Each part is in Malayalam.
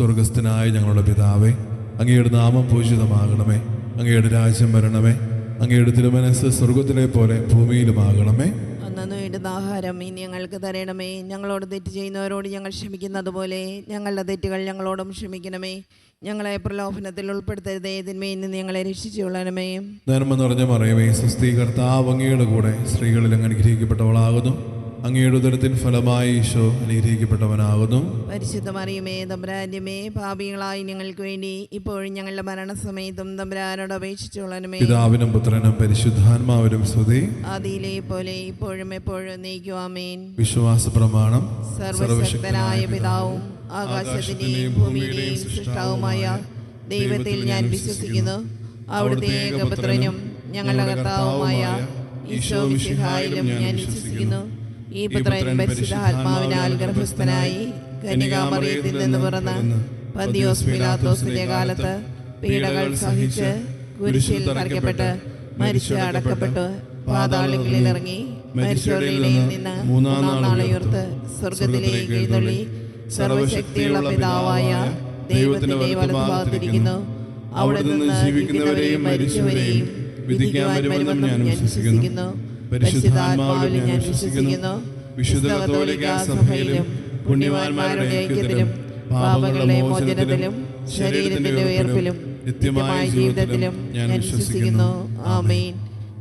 സ്വർഗസ്ഥനായ ഞങ്ങളുടെ പിതാവേ അങ്ങയുടെ നാമം പൂജിതമാകണമേ. അങ്ങയുടെ രാജ്യം വരണമേ. അങ്ങയുടെ തിരുമനസ് സ്വർഗത്തിലെ പോലെ ഭൂമിയിലുമാകണമേ. അന്നു ഇടുന്ന ആഹാരം ഇനി ഞങ്ങൾക്ക് തരണമേ. ഞങ്ങളോട് തെറ്റ് ചെയ്യുന്നവരോട് ഞങ്ങൾ ക്ഷമിക്കുന്നത് പോലെ ഞങ്ങളുടെ തെറ്റുകൾ ഞങ്ങളോടും ക്ഷമിക്കണമേ. ഞങ്ങളെ പ്രലോഭനത്തിൽ ഉൾപ്പെടുത്തരുതേ. ഇതിന്മേൽ നിന്ന് ഞങ്ങളെ രക്ഷിച്ചുകൊള്ളണമേ. നന്മ നിറഞ്ഞ മറിയമേ സുസ്ഥീ കർത്താവ് അങ്ങയുടെ കൂടെ സ്ത്രീകളിൽ അങ്ങ് അനുഗ്രഹിക്കപ്പെട്ടവളാകുന്നു. അങ്ങയുടെ ഉദരത്തിൻ ഫലമായി ഈശോ അനുഗ്രഹിക്കപ്പെട്ടവനാകുന്നു. പരിശുദ്ധ മറിയമേ തമ്പുരാന്യമേ പാപികളായി ഞങ്ങൾക്ക് വേണ്ടി ഇപ്പോഴും ഞങ്ങളുടെ മരണസമയത്തും തമ്പുരാനോട് അപേക്ഷിച്ചുള്ളനുമേ പിതാവിനും പുത്രനും പരിശുദ്ധാത്മാവിനും സ്തുതി. ആദിയിലെ പോലെ ഇപ്പോഴും എപ്പോഴും നീക്കുവാമേൻ വിശ്വാസ പ്രമാണം സർവശക്തനായ പിതാവും ആകാശത്തിന്റെയും ഭൂമിയുടെയും സൃഷ്ടാവുമായ ദൈവത്തിൽ ഞാൻ വിശ്വസിക്കുന്നു. അവിടുത്തെ ഏകപുത്രനും ഞങ്ങളുടെ കർത്താവുമായ ഈശോ വിശിഹായിലും ഞാൻ വിശ്വസിക്കുന്നു. ഈ പുത്രൻ പരിശുദ്ധാത്മാവിനാൽ ഗർഭസ്ഥനായി കന്യകാമറിയത്തിൽ നിന്ന് പിറന്ന് പന്തിയോസ് പിലാത്തോസിന്റെ കാലത്ത് പീഡകൾ സഹിച്ച് കുരിശിൽ തറയ്ക്കപ്പെട്ട് മരിച്ച് അടക്കപ്പെട്ട്. പാതാളങ്ങളിൽ ഇറങ്ങി മരിച്ചവരിൽ നിന്ന് മൂന്നാം നാൾ ഉയർത്ത് സ്വർഗത്തിലേക്ക് എഴുന്നള്ളി. സർവശക്തിയുള്ള പിതാവായ ദൈവത്തിന്റെ വലതുഭാഗത്തിരിക്കുന്നു അവിടെ നിന്ന് ജീവിക്കുന്നവരെയും മരിച്ചവരെയും വിധിക്കാൻ വരുമെന്നും ഞാൻ വിശ്വസിക്കുന്നു. പരിശുദ്ധാത്മാവിലും ഞാൻ വിശ്വസിക്കുന്നു. വിശുദ്ധ കത്തോലിക്ക സഭയിലും പുണ്യവാന്മാരുടെ ഐക്യത്തിലും പാപങ്ങളുടെ മോചനത്തിലും ശരീരത്തിന്റെ ഉയർപ്പിലും നിത്യമായ ജീവിതത്തിലും ഞാൻ വിശ്വസിക്കുന്നു. ആമേൻ.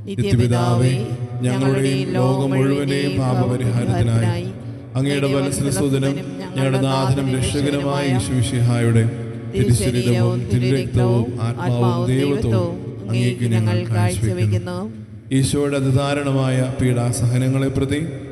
നിത്യപിതാവേ ഞങ്ങളുടെയും ലോകം മുഴുവനെയും പാപപരിഹാരത്തിനായി അങ്ങയുടെ വലസരസൂദനം ഞങ്ങളുടെ നാഥനും രക്ഷകനുമായ യേശുവിഷിഹായുടെ തിരുശരീരവും തിരുരക്തവും ആത്മാവും ദൈവത്വവും അങ്ങേക്ക് ഞങ്ങൾ കാഴ്ചവെക്കുന്നു. ഈശോയുടെ അതിദാരണമായ പീഡാസഹനങ്ങളെ പ്രതി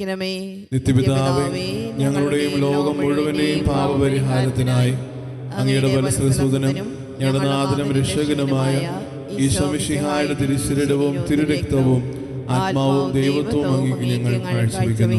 കരുണയായിരിക്കണമേ നിത്യപിതാവേ ഞങ്ങളുടെയും ലോകം മുഴുവനെയും പാപപരിഹാരത്തിനായി അങ്ങയുടെ വലസൂദനം ഞങ്ങളുടെ നാഥനും രക്ഷകനുമായ ഈശോമിഷിഹായുടെ തിരുശരീരവും തിരുരക്തവും ആത്മാവും ദൈവത്വവും അങ്ങേക്ക് ഞങ്ങൾ കാഴ്ചവെക്കുന്നു.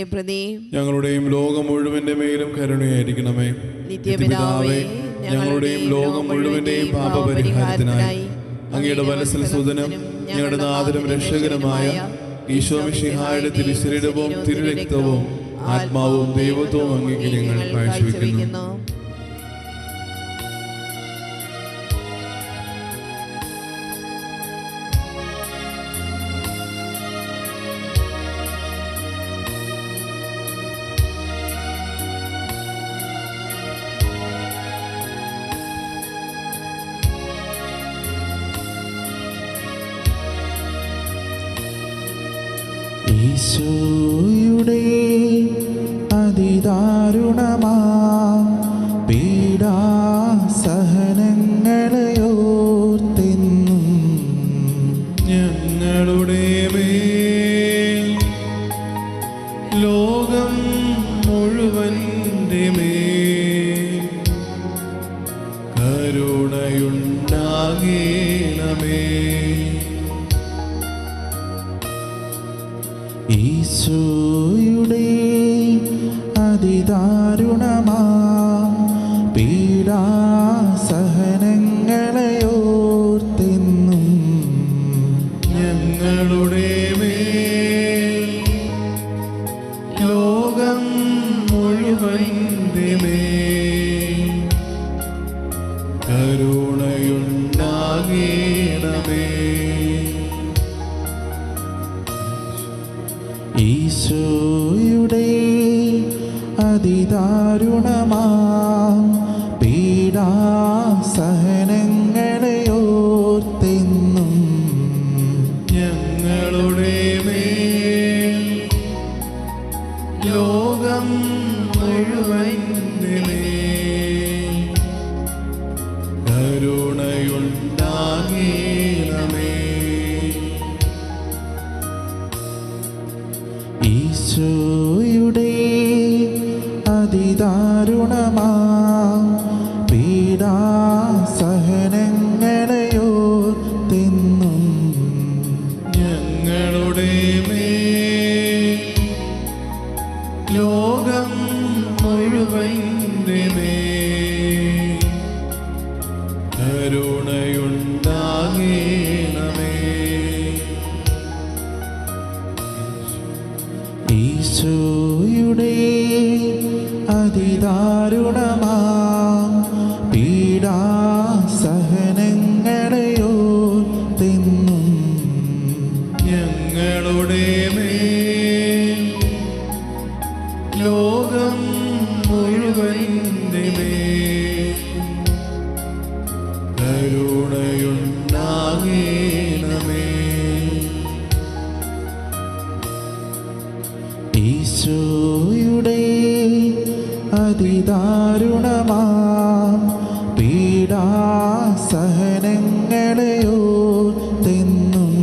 പ്രതി. ഞങ്ങളുടെയും ലോകം മുഴുവന്റെ മേലും കരുണയായിരിക്കണമേ. നിത്യപിതാവേ ഞങ്ങളുടെയും ലോകം മുഴുവന്റെയും പാപപരിഹാരത്തിനായി അങ്ങയുടെ വലസൽ സുതനും ഞങ്ങളുടെ നാദരും രക്ഷകനുമായ ഈശോമിഷിഹായുടെ തിരുശരീരവും തിരുരക്തവും ആത്മാവും ദൈവത്വവും അങ്ങേക്ക് ഞങ്ങൾ കാഴ്ചവെക്കുന്നു. ഈശോയുടെ അതിദാരുണമാ അതിദാരുണമാ. പീഡാസഹനങ്ങളെയോർത്തെന്നും ഞങ്ങളുടെ മേൽ ലോകം മുഴുവന്റെ മേൽ കരുണയുണ്ടാകേണമേ. ഈശോയുടെ അതിദാരുണമാ. പീഡാസഹനങ്ങളെയോർത്തെന്നും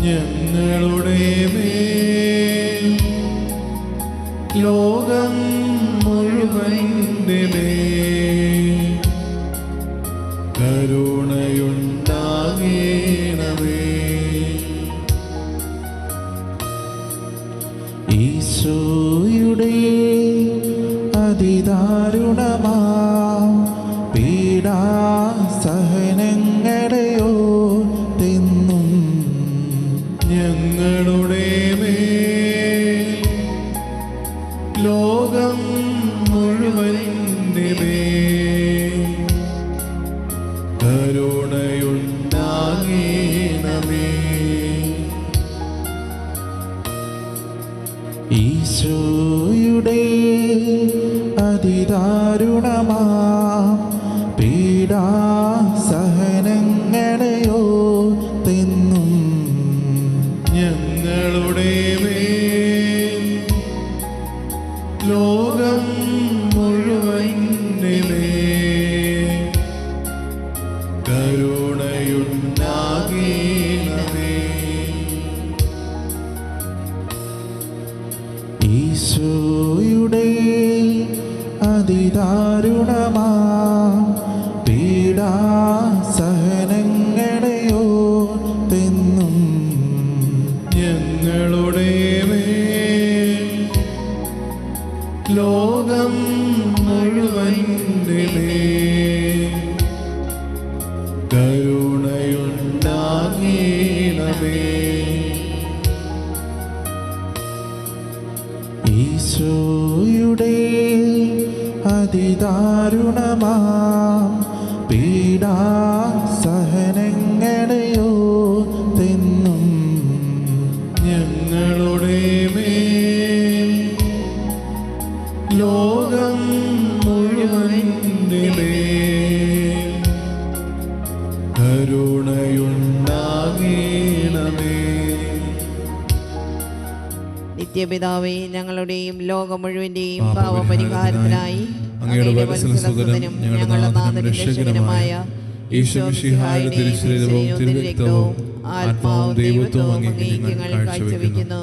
ഞങ്ങളുടെ മേൽ ലോകം മുഴുവൻ മേൽ ലോകം മുഴുവന്റെ മേൽ ഈശോയുടെ സഹനങ്ങളെയോ തെന്നും ഞങ്ങളുടെ മേ ലോകം മുഴുവന്റെ കരുണയുണ്ടാകേ. നിത്യപിതാവേ ഞങ്ങളുടെയും ലോകം പാപപരിഹാരത്തിനായി പാവപരിഹാരത്തിനായി അങ്ങയുടെ ഞങ്ങളുടെ നാഥനും രക്ഷകനുമായ ഈശ്വരമിഷിഹായുടെ തിരുശരീരവും തിരുരക്തവും ആത്മാവും ദൈവത്വവും അങ്ങേക്ക് ഞങ്ങൾ കാഴ്ചവെക്കുന്നു.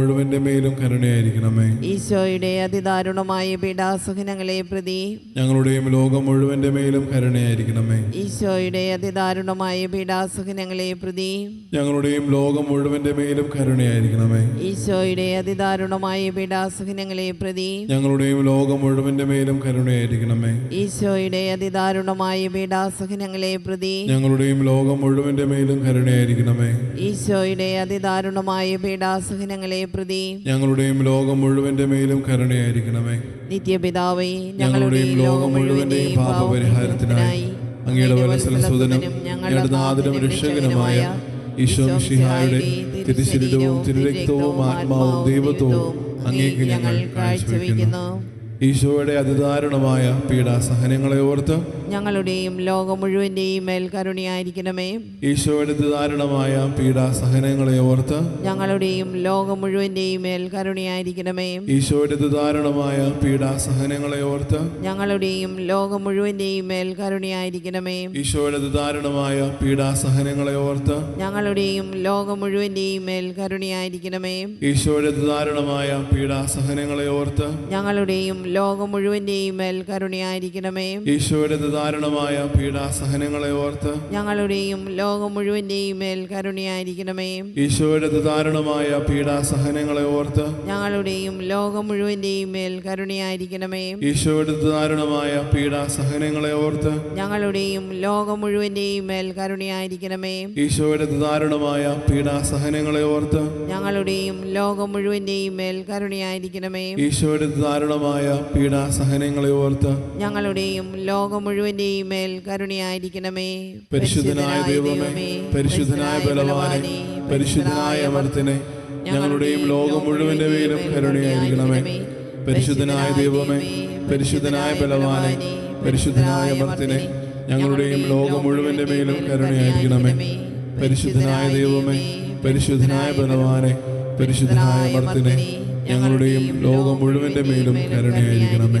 മുഴുവന്റെ മേലും കരുണയായിരിക്കണമേ ഈശോയുടെ അതിദാരുണമായ പീഡാസഹനങ്ങളെ പ്രതി ഞങ്ങളുടെയും ലോകം മുഴുവന്റെ മേലും കരുണയായിരിക്കണമേ ഈശോയുടെ അതിദാരുണമായ പീഡാസഹനങ്ങളെ പ്രതി ഞങ്ങളുടെയും ലോകം മുഴുവന്റെ മേലും കരുണയായിരിക്കണമേ ഈശോയുടെ അതിദാരുണമായ പീഡാസഹനങ്ങളെ പ്രതി ഞങ്ങളുടെയും ലോകം മുഴുവന്റെ മേലും കരുണയായിരിക്കണമേ ഈശോയുടെ അതിദാരുണമായ പീഡാസഹനങ്ങളെ പ്രതി ഞങ്ങളുടെയും ലോകം മുഴുവന്റെ മേലും കരുണയായിരിക്കണമേ ഈശോയുടെ അതിദാരുണമായ പീഡാസഹനങ്ങളെ പ്രതി. ഞങ്ങളുടെയും ലോകം മുഴുവന്റെ മേലും കരുണയായിരിക്കണമേ. നിത്യപിതാവേ ഞങ്ങളുടെയും ലോകം മുഴുവന്റെയും പാപപരിഹാരത്തിനായി അങ്ങയുടെ വലസലസുതനും ഞങ്ങളുടെ നാഥനും രക്ഷകനുമായ ഈശോ മിശിഹായുടെ തിരുശരീരവും തിരുരക്തവും ആത്മാവും ദൈവത്വവും അങ്ങേക്ക് ഞങ്ങൾ കാഴ്ചവെക്കുന്നു. ഈശോയുടെ അതിദാരുണമായ പീഡാസഹനങ്ങളെ ഓർത്ത് ഞങ്ങളുടെയും ലോകം മുഴുവന്റെയും മേൽ കരുണയായിരിക്കണമേ. ഈശോയുടെ അതിദാരുണമായ പീഡാസഹനങ്ങളെ ഓർത്ത് ഞങ്ങളുടെയും ലോകം മുഴുവന്റെയും മേൽ കരുണയായിരിക്കണമേ. ഈശോയുടെ അതിദാരുണമായ പീഡാസഹനങ്ങളെ ഓർത്ത് ഞങ്ങളുടെയും ലോകം മുഴുവന്റെയും മേൽ കരുണയായിരിക്കണമേ. ഈശോയുടെ അതിദാരുണമായ പീഡാസഹനങ്ങളെ ഓർത്ത് ഞങ്ങളുടെയും ലോകം മുഴുവന്റെയും മേൽ കരുണയായിരിക്കണമേ. ഈശോയുടെ അതിദാരുണമായ പീഡാസഹനങ്ങളെ ഓർത്ത് ഞങ്ങളുടെയും ലോകം മുഴുവന്റെയും മേൽ കരുണയായിരിക്കണമേ. ഈശോയുടെ ദാരുണമായ പീഡാസഹനങ്ങളെ ഓർത്ത് ഞങ്ങളുടെയും ലോകം മുഴുവന്റെയും മേൽ കരുണയായിരിക്കണമേ. ഈശോയുടെ ദാരുണമായ പീഡാസഹനങ്ങളെ ഓർത്ത് ഞങ്ങളുടെയും ലോകം മുഴുവന്റെയും മേൽ കരുണയായിരിക്കണമേ. ഈശോയുടെ ദാരുണമായ പീഡാസഹനങ്ങളെ ഓർത്ത് ഞങ്ങളുടെയും ലോകം മുഴുവന്റെയും മേൽ കരുണയായിരിക്കണമേ. ഈശോയുടെ ദാരുണമായ പീഡാസഹനങ്ങളെ ഓർത്ത് ഞങ്ങളുടെയും ലോകം മുഴുവന്റെയും മേൽ കരുണയായിരിക്കണമേ. ഈശോയുടെ അതിദാരുണമായ പീഡാസഹനങ്ങളെ ഓർത്ത് ഞങ്ങളുടെയും ലോകം മുഴുവന്റെയും മേൽ കരുണയായിരിക്കണമേ. പരിശുദ്ധനായ ദൈവമേ പരിശുദ്ധനായ ബലവാനെ പരിശുദ്ധനായ അമർത്തിനെ ഞങ്ങളുടെയും ലോകം മുഴുവന്റെ പേരും കരുണയായിരിക്കണമേ. പരിശുദ്ധനായ ദൈവമേ പരിശുദ്ധനായ ബലവാനെ പരിശുദ്ധനായ അമർത്തിനെ ഞങ്ങളുടെയും ലോകം മുഴുവന്റെ മേലും കരുണയായിരിക്കണമേ. പരിശുദ്ധനായ ദൈവമേ പരിശുദ്ധനായ ബലവാനെ പരിശുദ്ധനായ അമർത്തിനെ ഞങ്ങളുടെയും ലോകം മുഴുവന്റെ മേലും കരുണയായിരിക്കണമേ.